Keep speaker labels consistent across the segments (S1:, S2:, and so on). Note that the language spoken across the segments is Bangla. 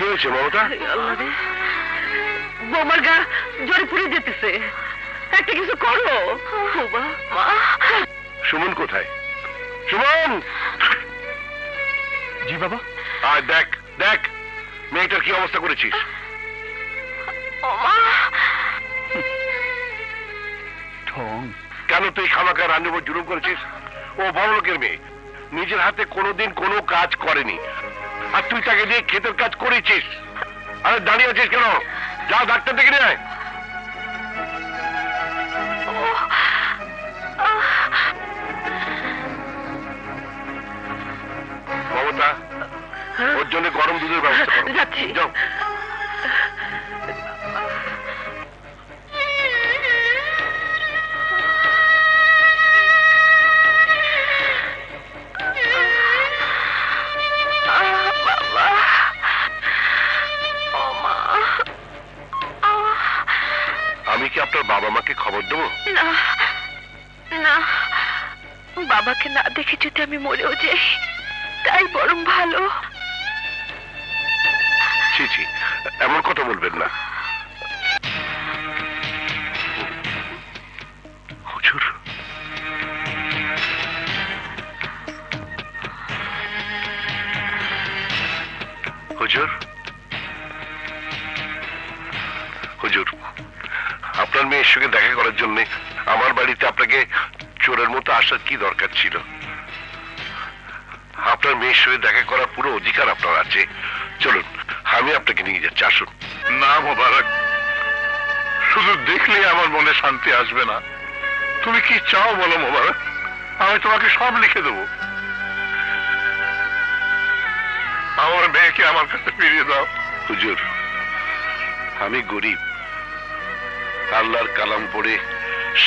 S1: কি হয়েছে মমতা?
S2: আল্লাহ রে। বৌমার গা জ্বরে পুড়ে যেতেছে। একটা কিছু করো
S1: সুমন কোথায়? সুমন!
S3: জি বাবা?
S1: আয় দেখ দেখ মেয়েটার কি অবস্থা করেছিস?
S2: ও মা।
S3: ঠং।
S1: কেন তুই খামাকা উপর জুলুম করেছিস? ও বড় লোকের মেয়ে। নিজের হাতে কোনোদিন কোনো কাজ করেনি। আর তুই তাকে দিয়ে ক্ষেতের কাজ করেছিস। আরে দাঁড়িয়ে আছিস কেন? যা ডাক্তার দেখে নিয়ে মমতা ওর জন্য গরম দুধের ব্যবস্থা করো।
S2: যাচ্ছি।
S1: যাও।
S2: বাবাকে না দেখে যদি আমি মরেও যাই, তাই বরং ভালো।
S1: এমন কথা বলবেন না। হুজুর। হুজুর, আপনার মেয়ের সঙ্গে দেখা করার জন্য আমার বাড়িতে আপনাকে চোরের মতো আসার কি দরকার ছিল? আপনার মেয়ের সঙ্গে দেখা করার পুরো অধিকার আপনার আছে। চলুন আমি আপনাকে নিয়ে যাচ্ছি আসুন।
S4: না মোবারক। শুধু দেখলে আমার মনে শান্তি আসবে না। তুমি কি চাও বলো মোবারক? আমি তোমাকে সব লিখে দেবো। আমার মেয়েকে আমার কাছে ফিরিয়ে দাও।
S1: হুজুর আমি গরিব। আল্লাহর কালাম পড়ে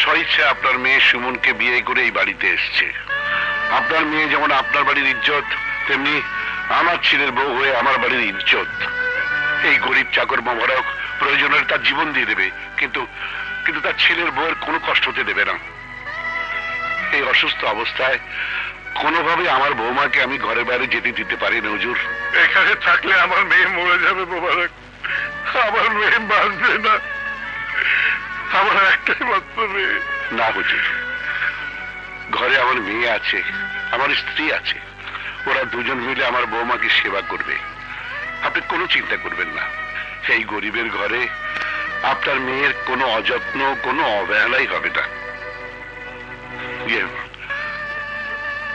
S1: স্বইচ্ছে আপনার মেয়ে সুমনকে বিয়ে করে এই বাড়িতে এসছে। আপনার মেয়ে যেমন আপনার বাড়ির ইজ্জত, তেমনি আমার ছেলের বউ হয়ে আমার বাড়ির ইজ্জত। এই গরিব চাকর মোবারক প্রয়োজনের তার জীবন দিয়ে দেবে, কিন্তু কিন্তু তার ছেলের বউয়ের কোনো কষ্ট হতে দেবে না। এই অসুস্থ অবস্থায় কোনোভাবে আমার বৌমাকে আমি ঘরে বাইরে যেতে দিতে পারি না, হুজুর।
S4: এখানে থাকলে আমার মেয়ে মরে যাবে, মোবারক। আমার মেয়ে বাঁচবে না। আমার একটাই
S1: না ঘরে আমার মেয়ে আছে আমার স্ত্রী আছে। ওরা দুজন মিলে আমার বৌমাকে সেবা করবে। আপনি কোনো চিন্তা করবেন না। এই গরিবের ঘরে আপনার মেয়ের কোনো অযত্ন কোনো অবহেলাই হবে না। ইয়ে,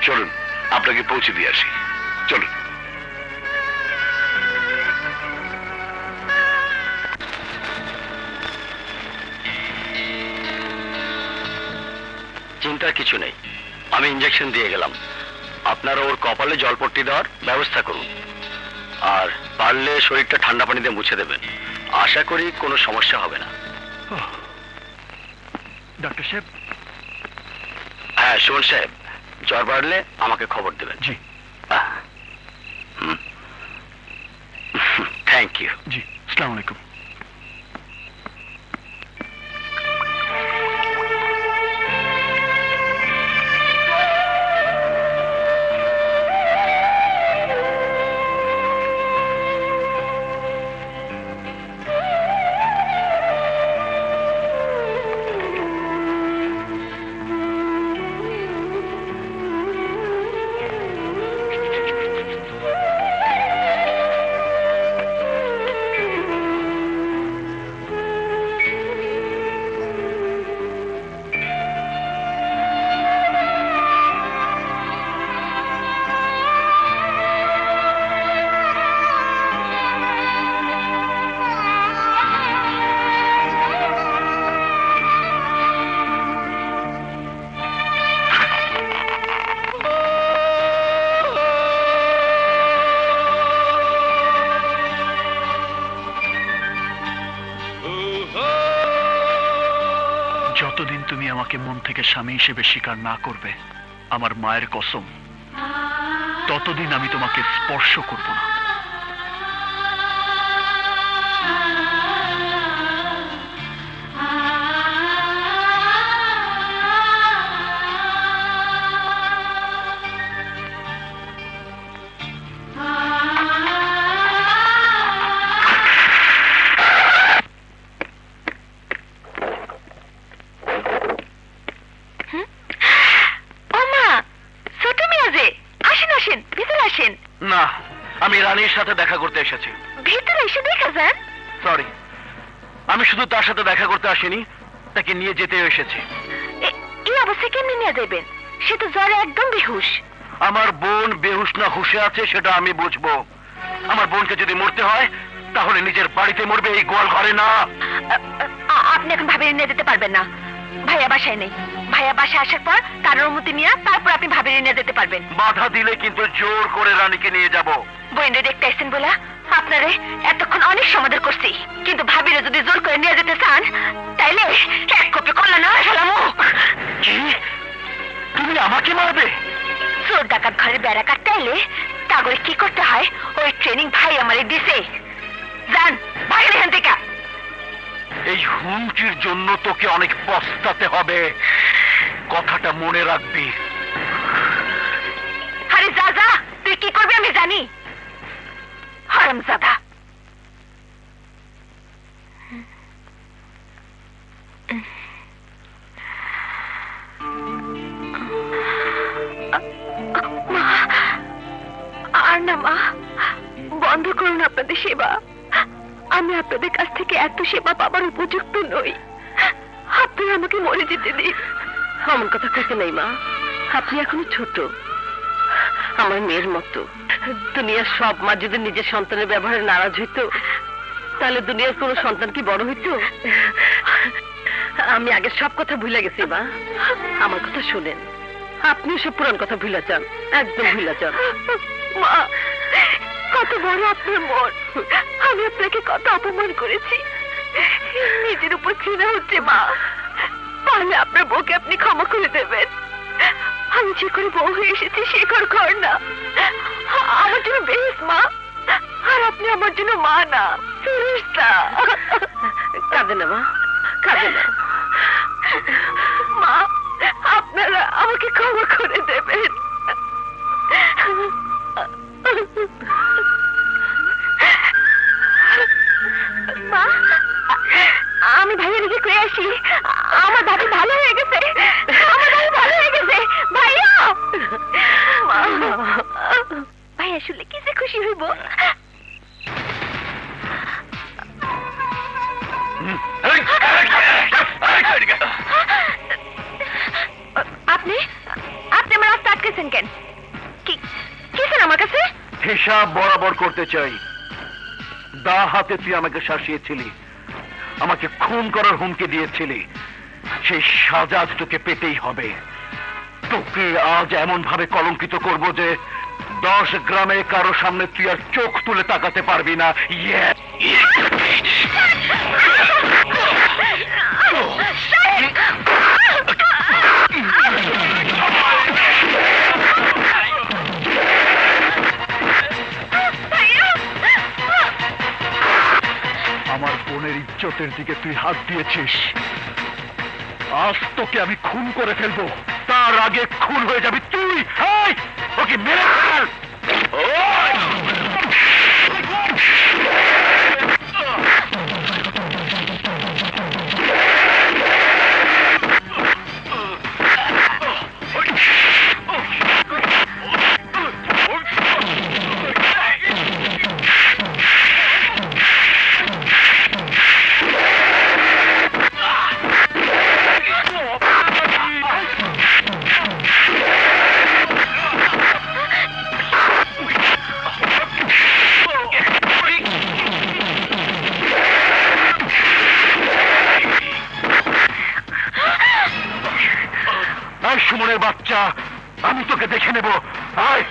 S1: চলুন আপনাকে পৌঁছে দিয়ে আসি। চলুন।
S3: চিন্তার কিছু নেই আমি ইঞ্জেকশন দিয়ে গেলাম আপনারা ওর কপালে জলপট্টি দেওয়ার ব্যবস্থা করুন আর পারলে শরীরটা ঠান্ডা পানিতে মুছে দেবেন আশা করি কোনো সমস্যা হবে না
S5: ডক্টর সাহেব
S3: হ্যাঁ সুমন সাহেব জ্বর বাড়লে আমাকে খবর দেবেন
S5: জি
S3: থ্যাংক ইউ
S5: জি আসসালামু আলাইকুম যতদিন তুমি আমাকে মন থেকে স্বামী হিসেবে স্বীকার না করবে, আমার মায়ের কসম, ততদিন আমি তোমাকে স্পর্শ করব না।
S6: আমি রানীর সাথে দেখা করতে এসেছি।
S7: ভিতরে এসে দেখে যান।
S6: সরি আমি শুধু তার সাথে দেখা করতে আসিনি তাকে নিয়ে যেতেও এসেছি।
S7: এই অবস্থায় কেমনি নিয়ে দেবেন সে তো জ্বরে একদম বেহুশ।
S6: আমার বোন বেহুশ না হুশে আছে সেটা আমি বুঝব। আমার বোনকে যদি মরতে হয় তাহলে নিজের বাড়িতে মরবে এই গোয়াল ঘরে না।
S7: আপনি এখন ভাবিয়ে নিয়ে যেতে পারবেন না। ভাইয়া বাসায় নেই। ভাইয়া বাসায় আসার পর তার অনুমতি নিয়ে তারপর আপনি ভাবিয়ে নিয়ে যেতে পারবেন।
S6: বাধা দিলে কিন্তু জোর করে রানীকে নিয়ে যাব।
S7: বইন্ডে দেখতে আসছেন বলা? আপনারে এতক্ষণ অনেক সমাধান করছি। কিন্তু ভাবিরে যদি জোর করে নিয়ে যেতে চান তাইলে এক কপি করলে না ফেলামু।
S6: কি? তুমি আমাকে মারবে?
S7: চোর ডাকাত ঘরে বেড়া কাটতে তাগরে কি করতে হয়? ওই ট্রেনিং ভাই আমারে দিছে। যান বাইরে এখান থেকে।
S6: এই হুমকির জন্য তোকে অনেক পস্তাতে হবে। কথাটা মনে রাখবি।
S7: আরে যা তুই কি করবি আমি জানি। হারাম জাদা আর না মা, বন্ধ করুন আপনাদের সেবা। আমি আপনাদের কাছ থেকে এত সেবা পাবার উপযুক্ত নই। আপনি আমাকে মরে যেতে দিন। এমন কথা কইতে নেই, মা। আপনি এখনও ছোট। আমার মেয়ের মতো। দুনিয়ার সব মা যদি নিজের সন্তানের ব্যবহারে নারাজ হইতো, তাহলে দুনিয়ার কোনো সন্তান কি বড় হইতো? আমি আগে সব কথা ভুলে গেছি, মা। আমার কথা শুনেন। আপনিও সব পুরান কথা ভুলে যান। একদম ভুলে যান। মা বড় আপনার মন। আমি আপনাকে কত অপমান করেছি। নিজের উপর ঘৃণা হচ্ছে মা। তাহলে আপনার বউকে আপনি ক্ষমা করে দেবেন। আমি যে করে বউ হয়ে এসেছি সে ঘর ঘর না। আমার জন্য বেশ মা। আর আপনি আমার জন্য মা না। কাঁদে না মা। কাঁদে না। মা আপনারা আমাকে ক্ষমা করে দেবেন। আমি ভাইয়া দিকে কয়ে আসি। আমার দাদি ভালো হয়ে গেছে। আমার দাদি ভালো হয়ে গেছে। ভাইয়া! ভাইয়া, শুনলে কি যে খুশি হইব? আপনি? আপনি আমার রাস্তা আটকেছেন কেন? কি কিসেন আমার কাছে?
S6: হিসাব বরাবর করতে চাই। দা হাতে তুই আমাকে শাসিয়েছিলি। আমাকে খুন করার হুমকি দিয়েছিলি। সেই সাজা আজ তোকে পেতেই হবে। তোকে আজ এমন ভাবে কলঙ্কিত করব যে দশ গ্রামে কারও সামনে তুই আর চোখ তুলে তাকাতে পারবি না। ইয়ে বোনের ইজ্জতের দিকে তুই হাত দিয়েছিস। আজ তোকে আমি খুন করে ফেলব। তার আগে খুন হয়ে যাবি তুই। ওকে মেরে ফেল। সুমনের বাচ্চা আমি তোকে দেখে নেব। আয়।